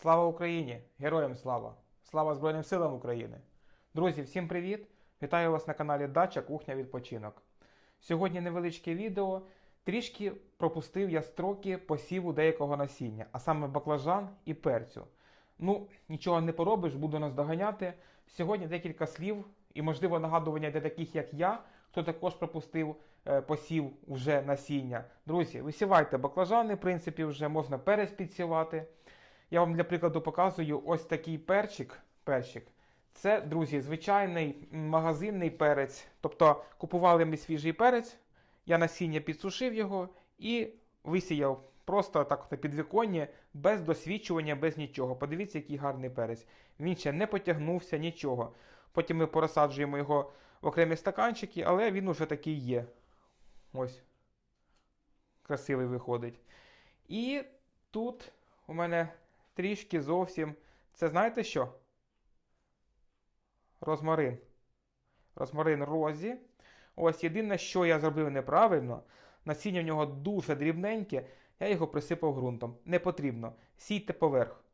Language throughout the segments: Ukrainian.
Слава Україні! Героям слава! Слава Збройним силам України! Друзі, всім привіт! Вітаю вас на каналі Дача Кухня Відпочинок. Сьогодні невеличке відео. Трішки пропустив я строки посіву деякого насіння, а саме баклажан і перцю. Ну, нічого не поробиш, буду наздоганяти. Сьогодні декілька слів і, можливо, нагадування для таких, як я, хто також пропустив е, посів вже насіння. Друзі, висівайте баклажани, в принципі, вже можна перець підсівати. Я вам для прикладу показую ось такий перчик. перчик. Це, друзі, звичайний магазинний перець. Тобто купували ми свіжий перець, я насіння підсушив його і висіяв просто так на підвіконні, без досвідчування, без нічого. Подивіться, який гарний перець. Він ще не потягнувся, нічого. Потім ми порозсаджуємо його в окремі стаканчики, але він уже такий є. Ось. Красивий виходить. І тут у мене трішки зовсім. Це знаєте що? Розмарин. Розмарин розі. Ось єдине, що я зробив неправильно, насіння в нього дуже дрібненьке, я його присипав ґрунтом. Не потрібно. Сійте поверх.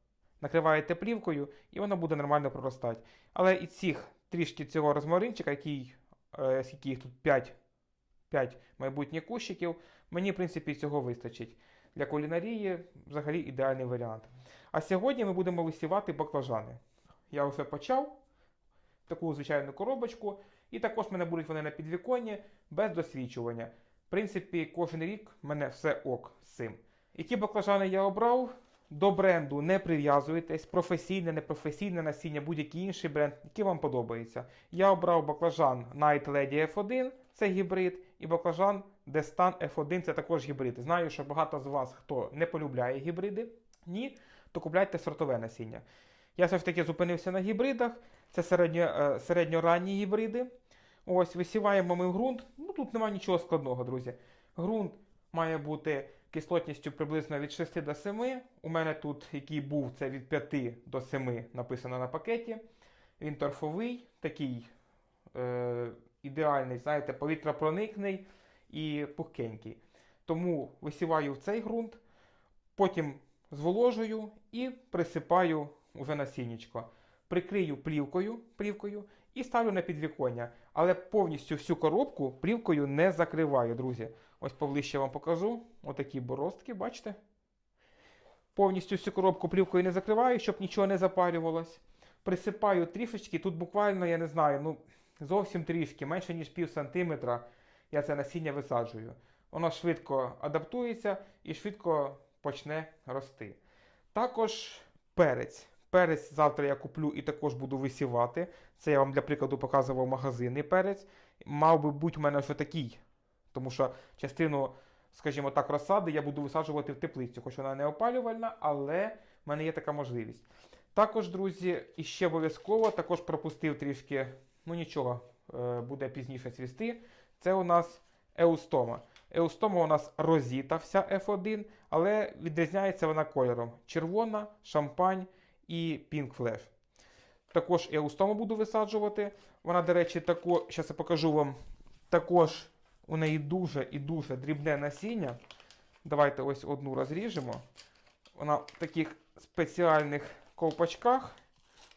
Накриваєте плівкою, і воно буде нормально проростати. Але і цих трішки цього розмаринчика, який, е, скільки їх тут 5, 5 майбутніх кущиків, мені, в принципі, цього вистачить. Для кулінарії взагалі ідеальний варіант. А сьогодні ми будемо висівати баклажани. Я вже почав таку звичайну коробочку, і також мене будуть вони на підвіконні без досвідчування. В принципі, кожен рік мене все ок з цим. Які баклажани я обрав? До бренду не прив'язуйтесь, професійне, непрофесійне насіння, будь-який інший бренд, який вам подобається. Я обрав баклажан Night Lady F1, це гібрид, і баклажан Destan F1 це також гібрид. Знаю, що багато з вас, хто не полюбляє гібриди, ні, то купляйте сортове насіння. Я все ж таки зупинився на гібридах. Це середньо, е, середньоранні гібриди. Ось, висіваємо ми ґрунт. Ну тут немає нічого складного, друзі. Ґрунт має бути кислотністю приблизно від 6 до 7. У мене тут, який був, це від 5 до 7 написано на пакеті. Він торфовий, такий е, ідеальний, знаєте, повітряпроникний і пухкенький. Тому висіваю в цей ґрунт, потім зволожую і присипаю уже насіннячко. Прикрию плівкою, плівкою і ставлю на підвіконня. Але повністю всю коробку плівкою не закриваю, друзі. Ось поближче вам покажу. Отакі боростки, бачите? Повністю всю коробку плівкою не закриваю, щоб нічого не запарювалось. Присипаю трішечки, тут буквально, я не знаю, ну зовсім трішки, менше ніж пів сантиметра я це насіння висаджую. Воно швидко адаптується і швидко почне рости. Також перець. Перець завтра я куплю і також буду висівати. Це я вам для прикладу показував магазинний перець. Мав би бути в мене вже такий. Тому що частину, скажімо так, розсади я буду висаджувати в теплицю, хоч вона не опалювальна, але в мене є така можливість. Також, друзі, і ще обов'язково також пропустив трішки, ну нічого, е, буде пізніше цвісти. Це у нас еустома. Еустома у нас розіта вся F1, але відрізняється вона кольором: червона, шампань і Pink Flash. Також еустому буду висаджувати. Вона, до речі, тако, зараз я покажу вам. Також у неї дуже і дуже дрібне насіння. Давайте ось одну розріжемо. Вона в таких спеціальних ковпачках.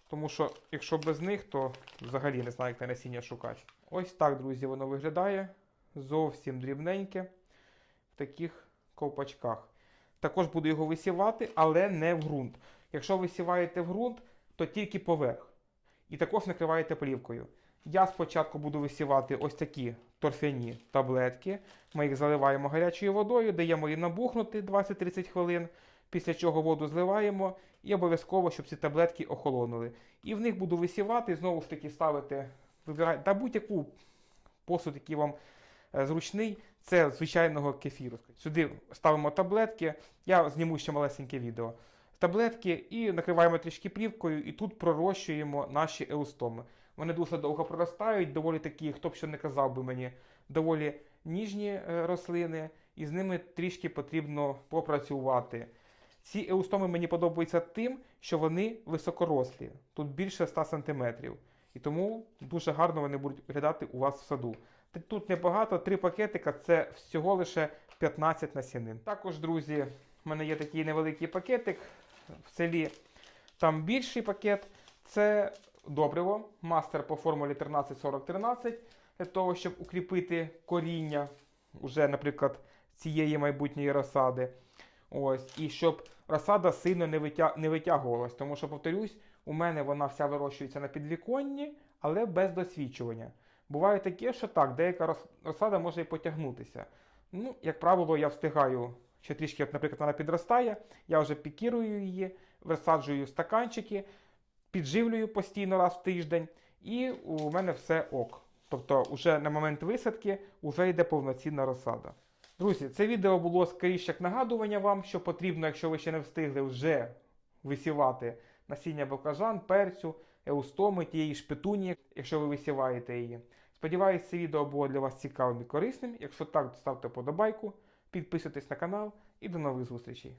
Тому що, якщо без них, то взагалі не знаю, як те насіння шукати. Ось так, друзі, воно виглядає. Зовсім дрібненьке в таких ковпачках. Також буду його висівати, але не в ґрунт. Якщо висіваєте в ґрунт, то тільки поверх. І також накриваєте плівкою. Я спочатку буду висівати ось такі торфяні таблетки. Ми їх заливаємо гарячою водою, даємо їм набухнути 20-30 хвилин. Після чого воду зливаємо і обов'язково, щоб ці таблетки охолонули. І в них буду висівати, знову ж таки ставити, та будь-яку посуд, який вам е, зручний, це звичайного кефіру. Сюди ставимо таблетки. Я зніму ще малесеньке відео. Таблетки і накриваємо трішки плівкою, і тут пророщуємо наші еустоми. Вони дуже довго проростають, доволі такі, хто б що не казав би мені, доволі ніжні е, рослини, і з ними трішки потрібно попрацювати. Ці еустоми мені подобаються тим, що вони високорослі, тут більше 100 см. І тому дуже гарно вони будуть виглядати у вас в саду. Тут небагато, три пакетика це всього лише 15 насінин. Також, друзі, в мене є такий невеликий пакетик. В селі Там більший пакет це добриво, мастер по формулі 13-40-13, для того, щоб укріпити коріння уже, наприклад, цієї майбутньої розсади. Ось, і щоб розсада сильно не, витя... не витягувалась. Тому що, повторюсь, у мене вона вся вирощується на підвіконні, але без досвідчування. Буває таке, що так, деяка розсада може і потягнутися. Ну, як правило, я встигаю, ще трішки, от, наприклад, вона підростає, я вже пікірую її, висаджую стаканчики, підживлюю постійно раз в тиждень, і у мене все ок. Тобто, вже на момент висадки вже йде повноцінна розсада. Друзі, це відео було скоріше як нагадування вам, що потрібно, якщо ви ще не встигли вже висівати насіння баклажан, перцю, еустоми, тієї ж петунії, якщо ви висіваєте її. Сподіваюсь, це відео було для вас цікавим і корисним. Якщо так, ставте подобайку, підписуйтесь на канал і до нових зустрічей.